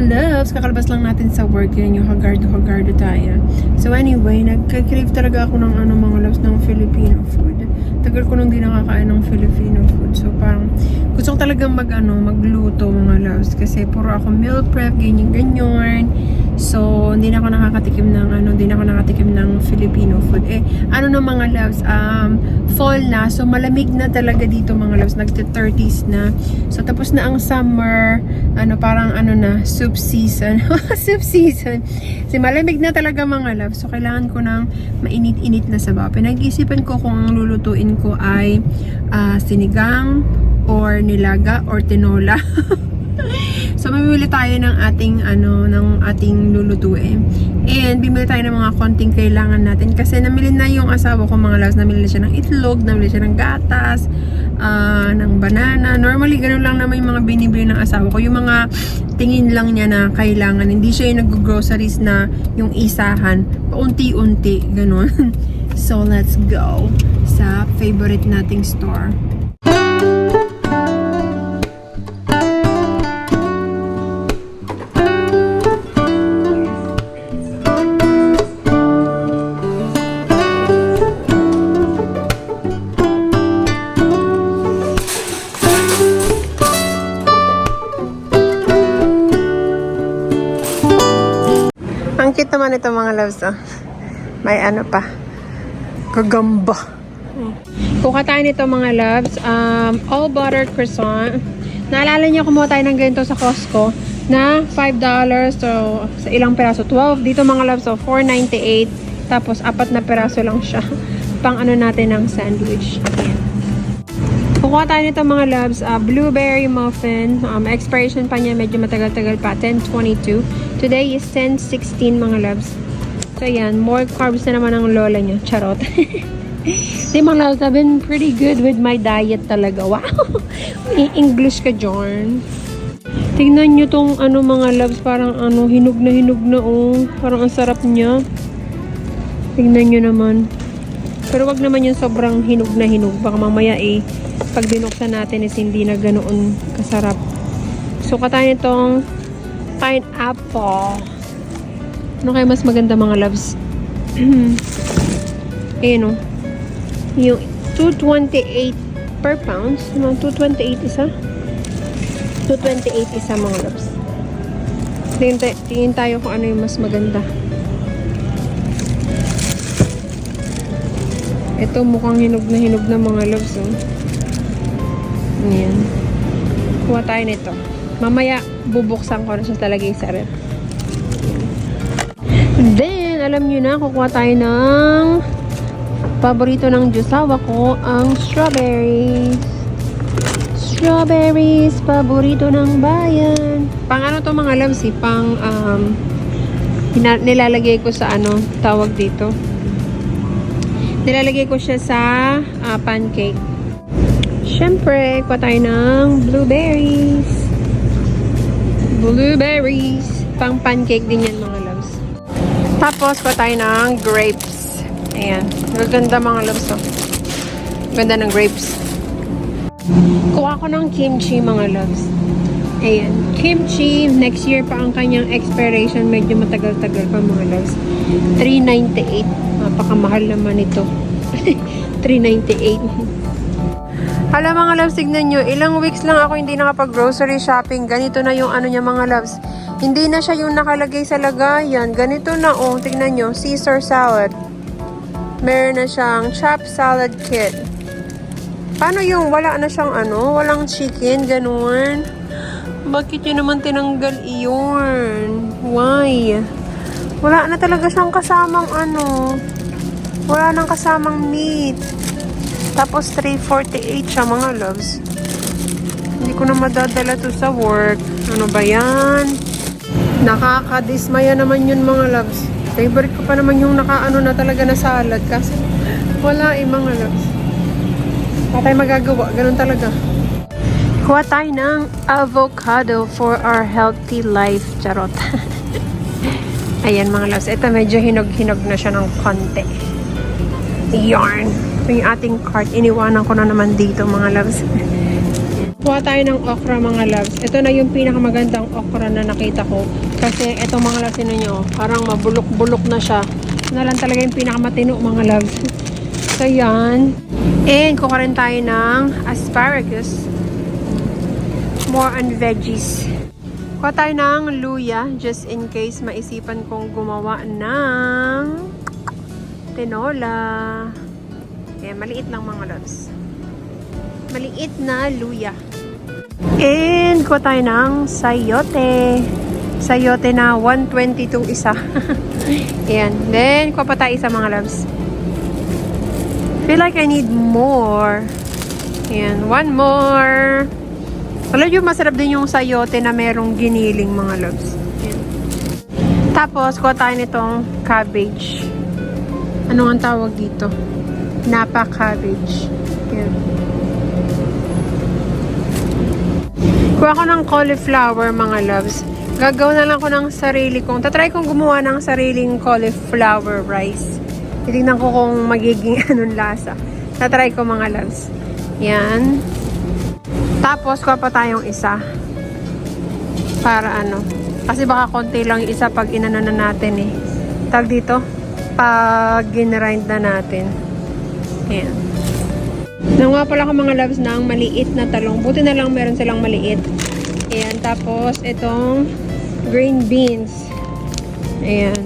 mga loves, kakalabas lang natin sa work. Yan yung hagardo-hagardo tayo. So anyway, nagka-crave talaga ako ng ano mga loves ng Filipino food. Tagal ko nang di nakakain ng Filipino food. So parang gusto ko talagang mag ano, magluto mga loves. Kasi puro ako meal prep, ganyan-ganyan. So, hindi na ako nakakatikim ng ano, hindi na ako nakatikim ng Filipino food. Eh, ano na mga loves, um, fall na. So, malamig na talaga dito mga loves. Nagte-30s na. So, tapos na ang summer. Ano, parang ano na, soup season. soup season. Kasi malamig na talaga mga loves. So, kailangan ko ng mainit-init na sabaw. Pinag-isipan ko kung ang lulutuin ko ay ah, sinigang or nilaga or tinola. Mamimili tayo ng ating, ano, ng ating lulutuin. And, bimili tayo ng mga konting kailangan natin. Kasi, namili na yung asawa ko, mga loves. Namili na siya ng itlog, namili siya ng gatas, ah, ng banana. Normally, ganun lang naman yung mga binibili ng asawa ko. Yung mga tingin lang niya na kailangan. Hindi siya yung nag-groceries na yung isahan. Paunti-unti, ganun. so, let's go sa favorite nating store. Mga loves, oh. May ano pa. Gagamba. Kuha tayo nito mga loves. Um, all butter croissant. Naalala niyo kumuha tayo ng ganito sa Costco na $5 so sa ilang peraso 12 dito mga loves so 4.98 tapos apat na peraso lang siya pang ano natin ng sandwich Ayan. Kukuha tayo nito mga loves, uh, blueberry muffin. Um, expiration pa niya, medyo matagal-tagal pa, 10.22. Today is 10.16 mga loves. So yan, more carbs na naman ang lola niya. Charot. Di mga loves, I've been pretty good with my diet talaga. Wow! May English ka, John. Tingnan nyo tong ano mga loves, parang ano, hinog na hinog na oh. Parang ang sarap niya. Tingnan nyo naman. Pero wag naman yung sobrang hinog na hinog. Baka mamaya eh, pag binuksan natin is hindi na ganoon kasarap. Suka tayo nitong pineapple. Ano kaya mas maganda mga loves? Ayan o. Yung 228 per pounds. Mga 228 isa. 228 isa mga loves. Tingin, tayo, tingin tayo kung ano yung mas maganda. Ito mukhang hinog na hinog na mga loves. Oh. Ayan. Kuha tayo nito. Mamaya, bubuksan ko na siya talaga sa rep. Then, alam nyo na, kukuha tayo ng paborito ng Diyosawa ko, ang strawberries. Strawberries, paborito ng bayan. Pang ano to mga loves eh, pang um, nilalagay ko sa ano, tawag dito. Nilalagay ko siya sa ah, pancake. Siyempre, kuha tayo ng blueberries. Blueberries. Pang pancake din yan mga. Tapos, kuha tayo ng grapes. Ayan. Maganda mga loves. Oh. Ganda ng grapes. Kuha ko ng kimchi mga loves. Ayan. Kimchi. Next year pa ang kanyang expiration. Medyo matagal-tagal pa mga loves. 398. Napakamahal naman ito. 398. Hala mga loves, tignan nyo. Ilang weeks lang ako hindi nakapag-grocery shopping. Ganito na yung ano niya mga loves. Hindi na siya yung nakalagay sa lagayan. Ganito na oh. Tignan nyo. Caesar salad. Meron na siyang chopped salad kit. Paano yung wala na siyang ano? Walang chicken? Ganun. Bakit yun naman tinanggal iyon? Why? Wala na talaga siyang kasamang ano. Wala nang kasamang meat. Tapos 348 siya mga loves. Hindi ko na madadala to sa work. Ano ba yan? Nakakadismaya naman yun mga loves. Favorite ko pa naman yung nakaano na talaga na salad. Kasi wala eh mga loves. Wala magagawa. Ganun talaga. Kuha tayo ng avocado for our healthy life. Charot. Ayan mga loves. Ito medyo hinog-hinog na siya ng konti. Yarn. Ito yung ating cart. Iniwanan ko na naman dito mga loves. Kuha tayo ng okra mga loves. Ito na yung pinakamagandang okra na nakita ko. Kasi ito mga loves, yun nyo, parang mabulok-bulok na siya. Na lang talaga yung pinakamatino mga loves. So yan. And kuha tayo ng asparagus. More on veggies. Kuha tayo ng luya just in case maisipan kong gumawa ng tinola. Eh, maliit lang mga loves. Maliit na luya. And kuha tayo ng sayote. Sayote na 122 isa. Ayan. Then, kuha pa tayo isa mga loves. Feel like I need more. Ayan. One more. Alam nyo, masarap din yung sayote na merong giniling mga loves. Ayan. Tapos, kuha tayo nitong cabbage. Ano ang tawag dito? Napa cabbage. Ayan. Kuha ko ng cauliflower, mga loves. Gagawa na lang ko ng sarili kong. Tatry kong gumawa ng sariling cauliflower rice. Titignan ko kung magiging anong lasa. Tatry ko, mga loves. Yan. Tapos, kuha pa tayong isa. Para ano. Kasi baka konti lang isa pag inano na natin eh. Tag dito. Pag ginrind na natin. Ayan. Nanguha pala ako mga loves ng maliit na talong. Buti na lang meron silang maliit. Tapos, itong green beans. Ayan.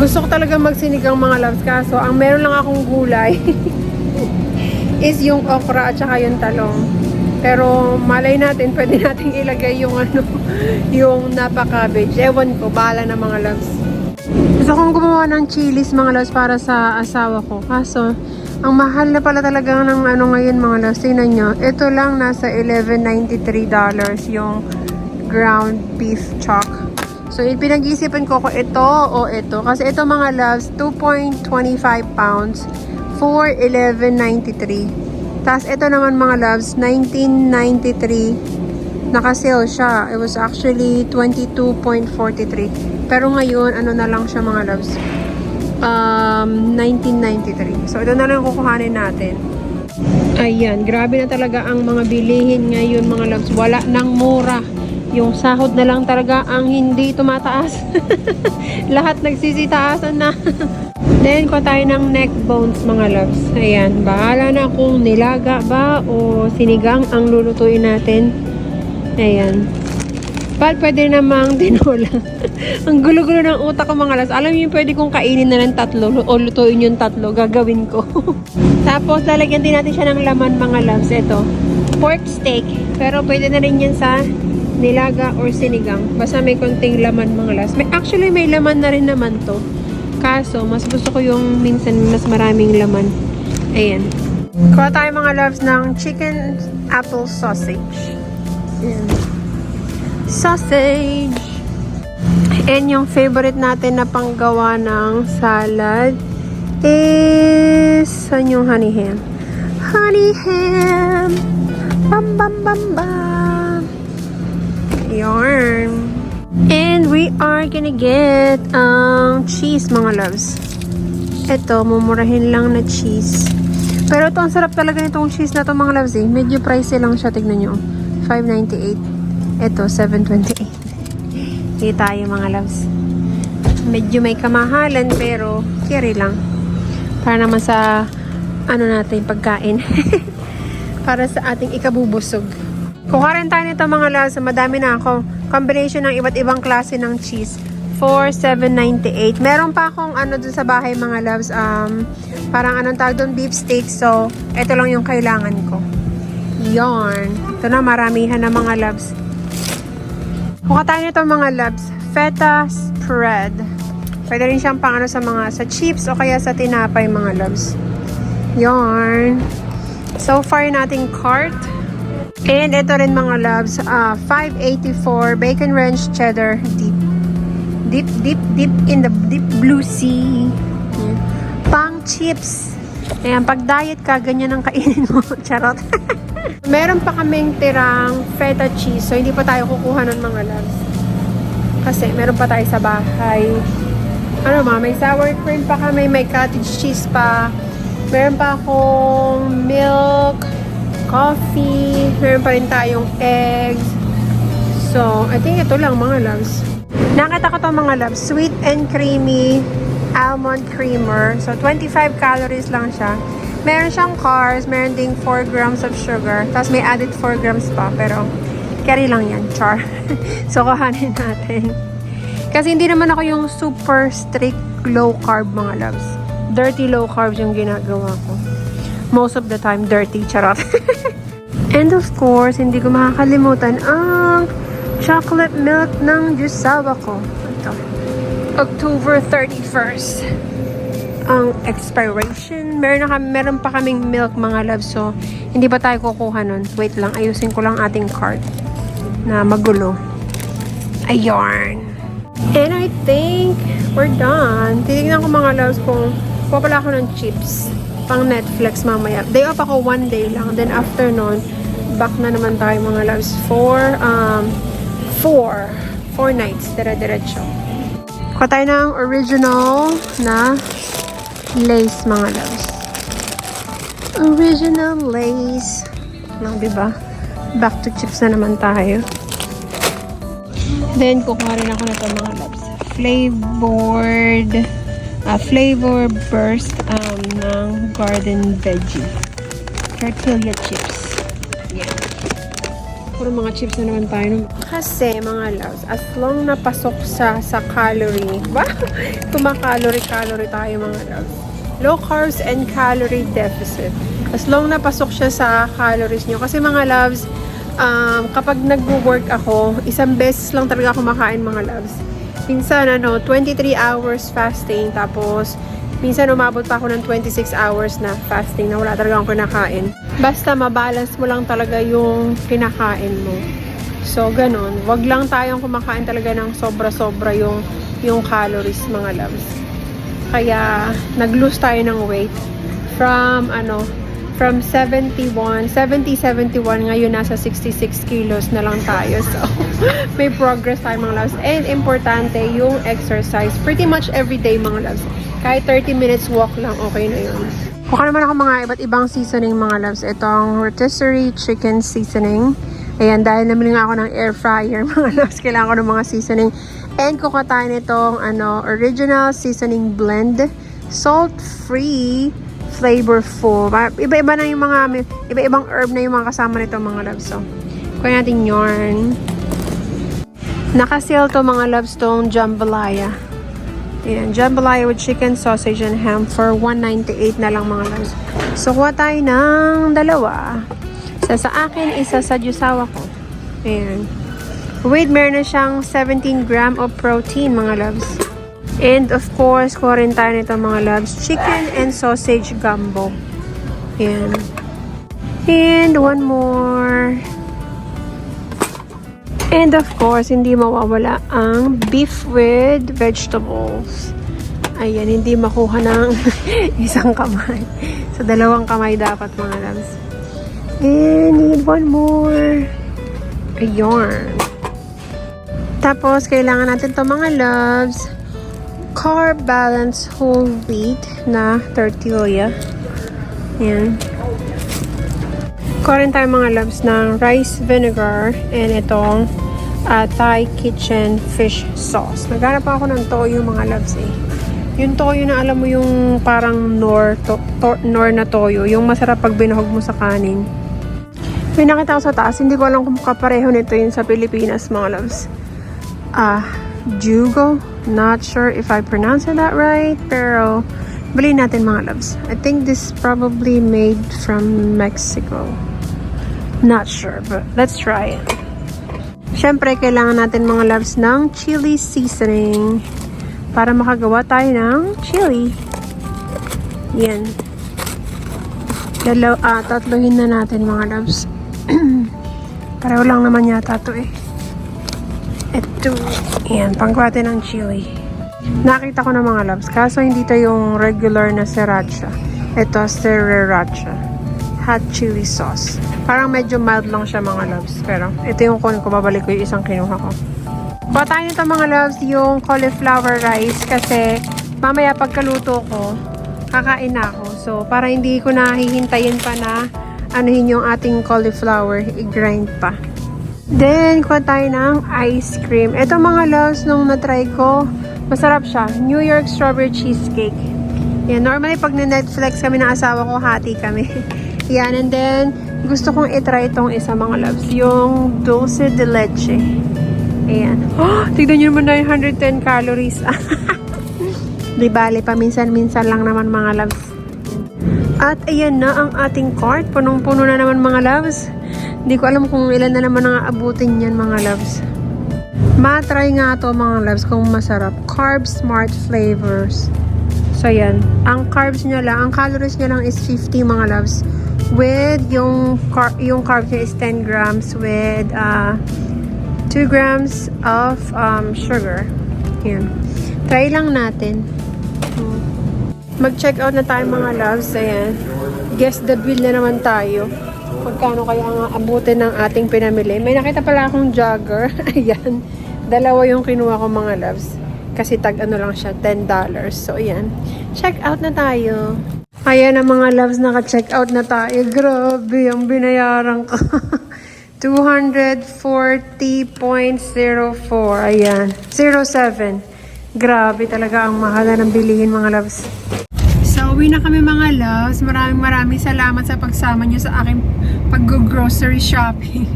Gusto ko talaga magsinigang mga loves. Kaso, ang meron lang akong gulay is yung okra at saka yung talong. Pero malay natin, pwede nating ilagay yung ano, yung napa-cabbage. Ewan ko, bahala na mga loves. Gusto kong gumawa ng chilies mga loves para sa asawa ko. Kaso, ang mahal na pala talaga ng ano ngayon mga loves. Tingnan nyo, ito lang nasa $11.93 yung ground beef chuck. So, pinag-iisipan ko kung ito o ito. Kasi ito mga loves, 2.25 pounds for $11.93. Tapos ito naman mga loves, 1993. Naka-sale siya. It was actually 22.43. Pero ngayon, ano na lang siya mga loves? Um, 1993. So ito na lang kukuhanin natin. Ayan, grabe na talaga ang mga bilihin ngayon mga loves. Wala nang mura. Yung sahod na lang talaga ang hindi tumataas. Lahat nagsisitaasan na. Then, kuha tayo ng neck bones, mga loves. Ayan, bahala na kung nilaga ba o sinigang ang lulutuin natin. Ayan. But pwede namang tinola. ang gulo-gulo ng utak ko, mga loves. Alam niyo yung pwede kong kainin na ng tatlo o lutuin yung tatlo. Gagawin ko. Tapos, lalagyan din natin siya ng laman, mga loves. Ito, pork steak. Pero pwede na rin yan sa nilaga or sinigang. Basta may konting laman, mga loves. May, actually, may laman na rin naman to. Kaso, mas gusto ko yung minsan mas maraming laman. Ayan. Kuha tayo mga loves ng chicken apple sausage. Ayan. Sausage! And yung favorite natin na panggawa ng salad is saan yung honey ham? Honey ham! Bam bam bam bam! Yarn! And we are gonna get ang cheese, mga loves. Ito, mumurahin lang na cheese. Pero ito, ang sarap talaga nitong cheese na to, mga loves eh. Medyo pricey lang siya, tignan nyo. 5.98. Ito, 7.28. Hindi tayo, mga loves. Medyo may kamahalan, pero carry lang. Para naman sa, ano natin, pagkain. Para sa ating ikabubusog. Kuha rin tayo nito mga loves. Madami na ako. Combination ng iba't ibang klase ng cheese. For 7.98. Meron pa akong ano dun sa bahay mga loves. Um, parang anong tawag doon? Beef steak. So, ito lang yung kailangan ko. Yarn. Ito na, maramihan na mga loves. Kuha tayo nito mga loves. Feta spread. Pwede rin siyang pang ano sa mga sa chips o kaya sa tinapay mga loves. Yarn. So far nating cart. And ito rin mga loves, uh, 584 bacon ranch cheddar deep. Deep, deep, deep in the deep blue sea. Yan. Pang chips. Ayan, pag diet ka, ganyan ang kainin mo. Charot. Meron pa kaming tirang feta cheese. So, hindi pa tayo kukuha ng mga loves. Kasi, meron pa tayo sa bahay. Ano ma, may sour cream pa kami, may cottage cheese pa. Meron pa akong milk coffee. Meron pa rin tayong eggs. So, I think ito lang mga loves. Nakita ko to mga loves. Sweet and creamy almond creamer. So, 25 calories lang siya. Meron siyang carbs, meron ding 4 grams of sugar. Tapos may added 4 grams pa. Pero, carry lang yan. Char. so, kuhanin natin. Kasi hindi naman ako yung super strict low carb mga loves. Dirty low carbs yung ginagawa ko. Most of the time, dirty. Charot. And of course, hindi ko makakalimutan ang chocolate milk ng jusawa ko. October 31st. Ang expiration. Meron, na kami, meron pa kaming milk mga loves. So, hindi pa tayo kukuha nun. Wait lang. Ayusin ko lang ating cart na magulo. Ayarn. And I think we're done. Titignan ko mga loves kung papala ako ng chips pang Netflix mamaya. Day off ako one day lang. Then after nun, back na naman tayo mga loves for um, four. Four nights. Dire-diretso. Kuha tayo ng original na lace mga loves. Original lace. No, diba? Back to chips na naman tayo. Then, kukuha rin ako na ito mga loves. Flavored, ah, flavor burst um, ng garden veggie. Tortilla chips. Puro mga chips na naman tayo. Kasi, mga loves, as long na pasok sa, sa calorie, ba? Kumakalorie-calorie tayo mga loves. Low carbs and calorie deficit. As long na pasok siya sa calories nyo. Kasi mga loves, um, kapag nag-work ako, isang beses lang talaga ako makain mga loves. Minsan, ano, 23 hours fasting, tapos minsan umabot pa ako ng 26 hours na fasting na wala talaga akong kinakain. Basta mabalance mo lang talaga yung kinakain mo. So, ganun. Wag lang tayong kumakain talaga ng sobra-sobra yung, yung calories, mga loves. Kaya, nag-lose tayo ng weight from, ano, from 71, 70, 71, ngayon nasa 66 kilos na lang tayo. So, may progress tayo mga loves. And importante, yung exercise. Pretty much every day mga loves. Kahit 30 minutes walk lang, okay na yun. Kuha naman ako mga iba't ibang seasoning mga loves. Itong rotisserie chicken seasoning. Ayan, dahil namili nga ako ng air fryer mga loves, kailangan ko ng mga seasoning. And kuha tayo nitong ano, original seasoning blend. Salt-free flavorful. Iba-iba na yung mga, iba-ibang herb na yung mga kasama nito mga loves. So, kuha natin yarn. Naka-sale to mga loves tong jambalaya. Ayan, jambalaya with chicken, sausage, and ham for 198 na lang mga loves. So, kuha tayo ng dalawa. Isa sa akin, isa sa jusawa ko. Ayan. Wait, meron na siyang 17 gram of protein mga loves. And of course, kuha rin tayo nito mga loves. Chicken and sausage gumbo. Ayan. And one more. And of course, hindi mawawala ang beef with vegetables. Ayan, hindi makuha ng isang kamay. So, dalawang kamay dapat mga loves. And need one more. Ayan. Tapos, kailangan natin to mga loves carb balance whole wheat na tortilla. Ayan. Kuha rin tayo mga loves ng rice vinegar and itong uh, Thai kitchen fish sauce. Naghanap ako ng toyo mga loves eh. Yung toyo na alam mo yung parang nor, to, to, nor na toyo. Yung masarap pag binuhog mo sa kanin. May nakita ko sa taas. Hindi ko alam kung kapareho nito yun sa Pilipinas mga loves. Ah, Jugo. Not sure if I pronounce it that right. Pero, bili natin mga loves. I think this probably made from Mexico. Not sure, but let's try it. Siyempre, kailangan natin mga loves ng chili seasoning para makagawa tayo ng chili. Yan. Dalaw, ah, tatlohin na natin mga loves. Pareho lang naman yata to eh. Ito. Yan, pangkwate ng chili. Nakita ko na mga loves. Kaso hindi to yung regular na sriracha. Ito, sriracha. Hot chili sauce. Parang medyo mild lang siya mga loves. Pero ito yung kunin ko. Babalik ko yung isang kinuha ko. Kuha tayo nito mga loves yung cauliflower rice kasi mamaya pagkaluto ko, kakain na ako. So, para hindi ko na hihintayin pa na anuhin yung ating cauliflower, i-grind pa. Then, kuha tayo ng ice cream. Ito mga loves, nung na-try ko, masarap siya. New York Strawberry Cheesecake. Yan, normally pag na-Netflix kami ng asawa ko, hati kami. Yan, and then, gusto kong itry itong isa mga loves. Yung dulce de leche. Ayan. Oh, tignan nyo naman 910 calories. Di bale, paminsan-minsan lang naman mga loves. At ayan na ang ating cart. Punong-puno na naman mga loves. Hindi ko alam kung ilan na naman ang abutin yan mga loves. Matry nga to mga loves kung masarap. Carb Smart Flavors. So yan. Ang carbs niya lang, ang calories niya lang is 50 mga loves. With yung, car yung carbs is 10 grams with uh, 2 grams of um, sugar. Yan. Try lang natin. Mag-check out na tayo mga loves. Ayan. Guess the bill na naman tayo. Magkano kaya ang abutin ng ating pinamili. May nakita pala akong jogger. Ayan. Dalawa yung kinuha ko mga loves. Kasi tag ano lang siya, $10. So, ayan. Check out na tayo. Ayan ang mga loves, naka-check out na tayo. Grabe, yung binayaran ko. 240.04. Ayan. 07. Grabe talaga ang mahal na ng bilihin mga loves. So, uwi na kami mga loves. Maraming maraming salamat sa pagsama nyo sa aking pag-grocery shopping.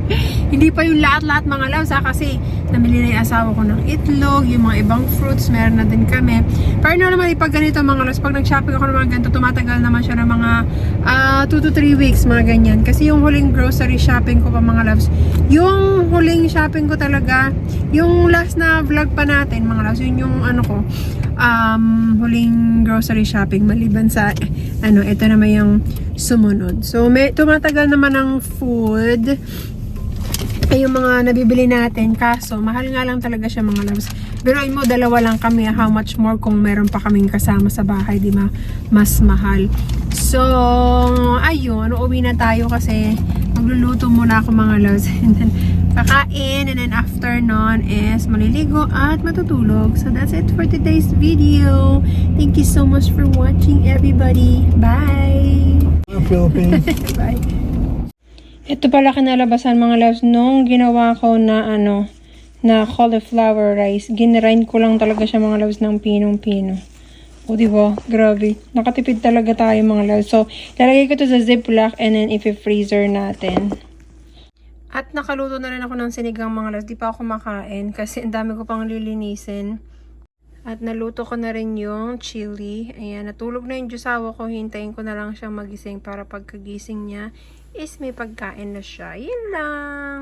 Hindi pa yung lahat-lahat mga loves ha, kasi namili na yung asawa ko ng itlog, yung mga ibang fruits, meron na din kami. Pero no naman ipag ganito mga loves, pag nag-shopping ako ng mga ganito, tumatagal naman siya ng mga 2 to 3 weeks, mga ganyan. Kasi yung huling grocery shopping ko pa mga loves, yung huling shopping ko talaga, yung last na vlog pa natin mga loves, yun yung ano ko, um, huling grocery shopping maliban sa ano, ito naman yung sumunod. So, may tumatagal naman ng food ay yung mga nabibili natin kaso mahal nga lang talaga siya mga loves. Pero mo dalawa lang kami how much more kung meron pa kaming kasama sa bahay di ma mas mahal. So ayun uuwi na tayo kasi magluluto muna ako mga loves. And then kakain and then after nun is maliligo at matutulog. So that's it for today's video. Thank you so much for watching everybody. Bye! Philippines. Bye. Ito pala kinalabasan mga loves nung ginawa ko na ano na cauliflower rice. Ginrind ko lang talaga siya mga loves ng pinong-pino. O di ba? Grabe. Nakatipid talaga tayo mga loves. So, lalagay ko to sa ziplock and then i-freezer natin. At nakaluto na rin ako ng sinigang mga loves. Di pa ako kumakain kasi ang dami ko pang lilinisin. At naluto ko na rin yung chili. Ayan, natulog na yung jusawa ko. Hintayin ko na lang siyang magising para pagkagising niya is may pagkain na siya. Yun lang.